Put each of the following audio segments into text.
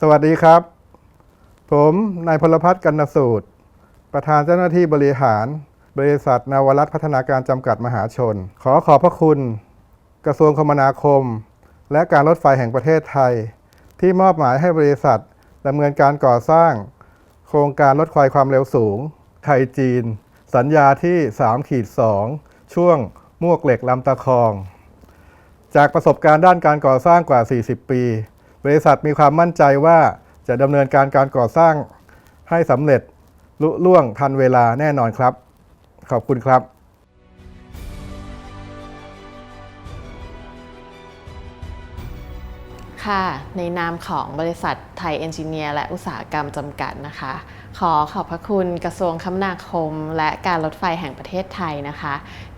สวัสดีครับ ผมนายพลพัฒน์กันนสูตร ประธานเจ้าหน้าที่บริหาร บริษัทนวรัตพัฒนาการจำกัดมหาชน ขอขอบพระคุณ กระทรวงคมนาคม และการรถไฟแห่งประเทศไทย ที่มอบหมายให้บริษัทดำเนินการก่อสร้าง โครงการรถไฟความเร็วสูง ไทยจีน สัญญาที่3ขีด2ช่วงมวกเหล็กลำตะคอง จากประสบการณ์ด้านการก่อสร้างกว่า 40 ปี บริษัทมีความมั่นใจว่าจะดำเนินการการก่อสร้างให้สำเร็จลุล่วงทันเวลาแน่นอนครับ ขอบคุณครับค่ะในนามของบริษัทไทยเอนจิเนียร์และอุตสาหกรรมจำกัดนะคะ ขอขอบพระคุณกระทรวงคมนาคม และการรถไฟแห่งประเทศไทยนะคะ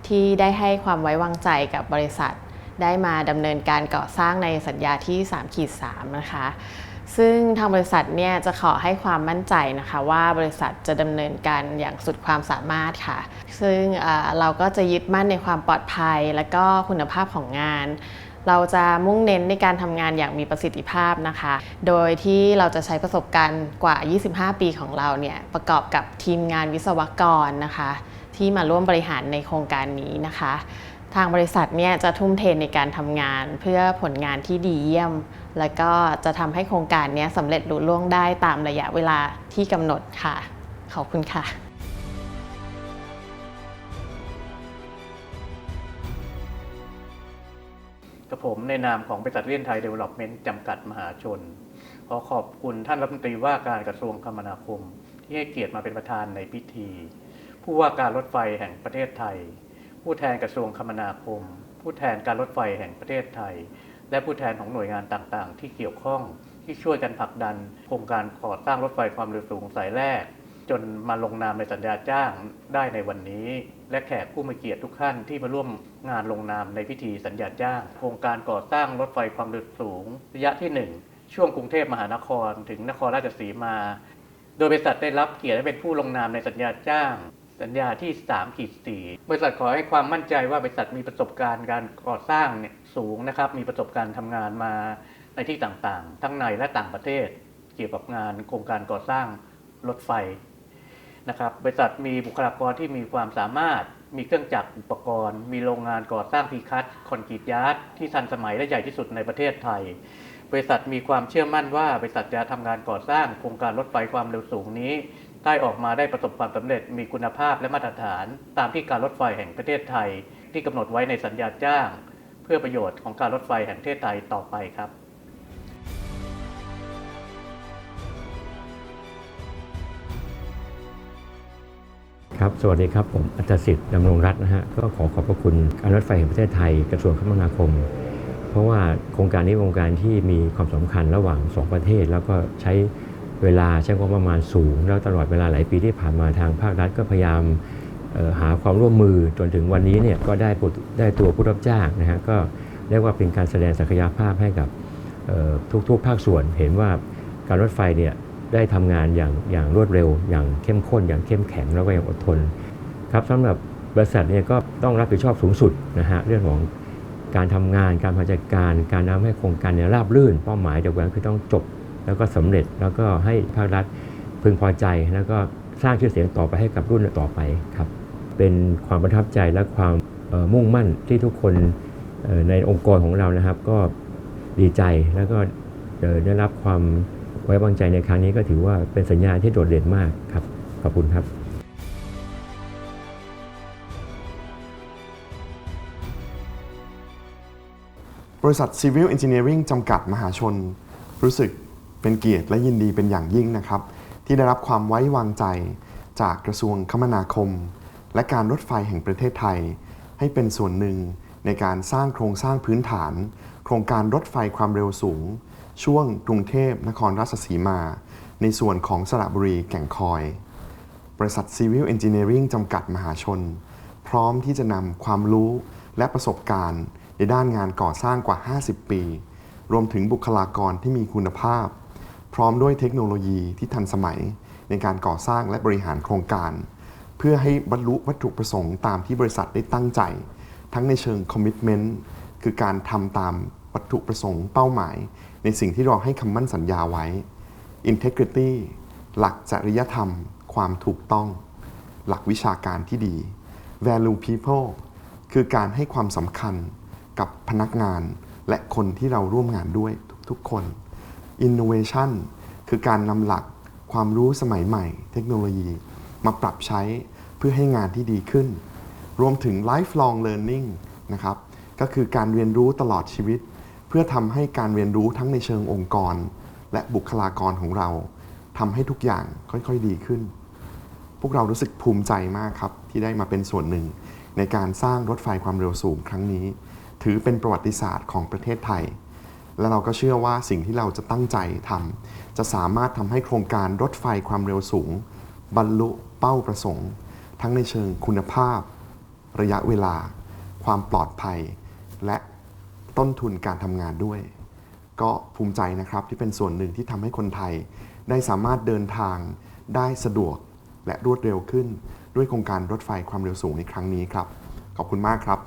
ที่ได้ให้ความไว้วางใจกับบริษัท ได้มาดำเนินการก่อสร้างในสัญญาที่3ขีด3นะคะ ซึ่งทางบริษัทเนี่ยจะขอให้ความมั่นใจนะคะว่าบริษัทจะดำเนินการอย่างสุดความสามารถค่ะ ซึ่งเราก็จะยึดมั่นในความปลอดภัย และก็คุณภาพของงานเราจะมุ่งเน้นในการทำงานอย่างมีประสิทธิภาพนะคะ โดยที่เราจะใช้ประสบการณ์กว่า 25 ปีของเราเนี่ยประกอบกับทีมงานวิศวกรนะคะ ที่มาร่วมบริหารในโครงการนี้นะคะ ทางบริษัทเนี่ยจะทุ่มเทในการทำงานเพื่อผลงานที่ดีเยี่ยม แล้วก็จะทำให้โครงการนี้สำเร็จลุล่วงได้ตามระยะเวลาที่กำหนดค่ะ ขอบคุณค่ะกับผมในนามของบริษัทเลียนไทยเดเวล็อปเมนต์จำกัดมหาชน ขอขอบคุณท่านรัฐมนตรีว่าการกระทรวงคมนาคม ที่ให้เกียรติมาเป็นประธานในพิธี ผู้ว่าการรถไฟแห่งประเทศไทย ผู้แทนกระทรวงคมนาคม ผู้แทนการรถไฟแห่งประเทศไทย และผู้แทนของหน่วยงานต่างๆ ที่เกี่ยวข้องที่ช่วยกันผลักดัน โครงการก่อสร้างรถไฟความเร็วสูงสายแรก จนมาลงนามในสัญญาจ้างได้ในวันนี้ และแขกผู้มีเกียรติทุกท่านที่มาร่วมงานลงนามในพิธีสัญญาจ้าง โครงการก่อสร้างรถไฟความเร็วสูง ระยะที่ 1 ช่วงกรุงเทพมหานคร ถึงนครราชสีมา โดยบริษัทได้รับเกียรติให้เป็นผู้ลงนามในสัญญาจ้าง สัญญาที่3ขีด4บริษัทขอให้ความมั่นใจว่าบริษัทมีประสบการณ์การก่อสร้างเนี่ยสูงนะครับ มีประสบการณ์ทำงานมาในที่ต่างๆ ทั้งในและต่างประเทศ เกี่ยวกับงานโครงการก่อสร้างรถไฟนะครับ บริษัทมีบุคลากรที่มีความสามารถ มีเครื่องจักรอุปกรณ์ มีโรงงานก่อสร้างพีคัสคอนกรีตยาร์ดที่ทันสมัยและใหญ่ที่สุดในประเทศไทย บริษัทมีความเชื่อมั่นว่าบริษัทจะทำงานก่อสร้างโครงการรถไฟความเร็วสูงนี้ ได้ออกมาได้ประสบความสำเร็จมีคุณภาพและมาตรฐาน ตามที่การรถไฟแห่งประเทศไทย ที่กำหนดไว้ในสัญญาจ้าง เพื่อประโยชน์ของการรถไฟแห่งประเทศไทยต่อไปครับครับ สวัสดีครับ ผมอัตสิทธิ์ดำรงรัตน์นะฮะ ก็ขอขอบพระคุณการรถไฟแห่งประเทศไทย กระทรวงคมนาคม เพราะว่าโครงการนี้เป็นโครงการที่มีความสำคัญระหว่าง 2 ประเทศ แล้วก็ใช้ เวลาใช้งบประมาณสูง แล้วตลอดเวลาหลายปีที่ผ่านมาทางภาครัฐก็พยายามหาความร่วมมือจนถึงวันนี้เนี่ยก็ได้ได้ตัวผู้รับจ้างนะฮะก็เรียกว่าเป็นการแสดงศักยภาพให้กับทุกๆ ภาคส่วนเห็นว่าการรถไฟเนี่ยได้ทำงานอย่างอย่างรวดเร็ว อย่างเข้มข้น อย่างเข้มแข็งแล้วก็อย่างอดทนครับสำหรับบริษัทเนี่ยก็ต้องรับผิดชอบสูงสุดนะฮะเรื่องของการทำงานการบริหารจัดการ การทำให้โครงการเนี่ยราบรื่น เป้าหมายเดียวกันคือต้องจบ แล้วก็สำเร็จแล้วก็ให้ภาครัฐพึงพอใจ แล้วก็สร้างชื่อเสียงต่อไปให้กับรุ่นต่อไปครับเป็นความประทับใจและความมุ่งมั่นที่ทุกคนในองค์กรของเรานะครับ ก็ดีใจแล้วก็ได้รับความไว้วางใจในครั้งนี้ก็ถือว่าเป็นสัญญาณที่โดดเด่นมากครับ ขอบคุณครับบริษัท Civil Engineering จำกัดมหาชน รู้สึก เป็นเกียรติและยินดีเป็นอย่างยิ่งนะครับ ที่ได้รับความไว้วางใจจากกระทรวงคมนาคม และการรถไฟแห่งประเทศไทย ให้เป็นส่วนหนึ่งในการสร้างโครงสร้างพื้นฐาน โครงการรถไฟความเร็วสูง ช่วงกรุงเทพนครราชสีมา ในส่วนของสระบุรีแก่งคอย บริษัท Civil Engineering จำกัดมหาชน พร้อมที่จะนำความรู้และประสบการณ์ในด้านงานก่อสร้างกว่า 50 ปี รวมถึงบุคลากรที่มีคุณภาพ พร้อมด้วยเทคโนโลยีที่ทันสมัยในการก่อสร้างและบริหารโครงการ เพื่อให้บรรลุวัตถุประสงค์ตามที่บริษัทได้ตั้งใจ ทั้งในเชิงคอมมิ t เมนต์คือการทำตามวัตถุประสงค์เป้าหมาย ในสิ่งที่เราให้คำมั่นสัญญาไว้ integrity หลักจริยธรรม ความถูกต้อง หลักวิชาการที่ดี value people คือการให้ความสำคัญกับพนักงานและคนที่เราร่วมงานด้วยทุกๆคน innovation คือการนำหลักความรู้สมัยใหม่ เทคโนโลยี มาปรับใช้เพื่อให้งานที่ดีขึ้น รวมถึง lifelong learning นะครับก็คือการเรียนรู้ตลอดชีวิต เพื่อทำให้การเรียนรู้ทั้งในเชิงองค์กร และบุคลากรของเราทำให้ทุกอย่างค่อยๆดีขึ้น พวกเรารู้สึกภูมิใจมากครับ ที่ได้มาเป็นส่วนหนึ่ง ในการสร้างรถไฟความเร็วสูงครั้งนี้ ถือเป็นประวัติศาสตร์ของประเทศไทย และเราก็เชื่อว่าสิ่งที่เราจะตั้งใจทำจะสามารถทำให้โครงการรถไฟความเร็วสูง บรรลุเป้าประสงค์ ทั้งในเชิงคุณภาพ ระยะเวลา ความปลอดภัย และต้นทุนการทำงานด้วย ก็ภูมิใจนะครับที่เป็นส่วนหนึ่งที่ทำให้คนไทย ได้สามารถเดินทางได้สะดวกและรวดเร็วขึ้น ด้วยโครงการรถไฟความเร็วสูงในครั้งนี้ครับ ขอบคุณมากครับ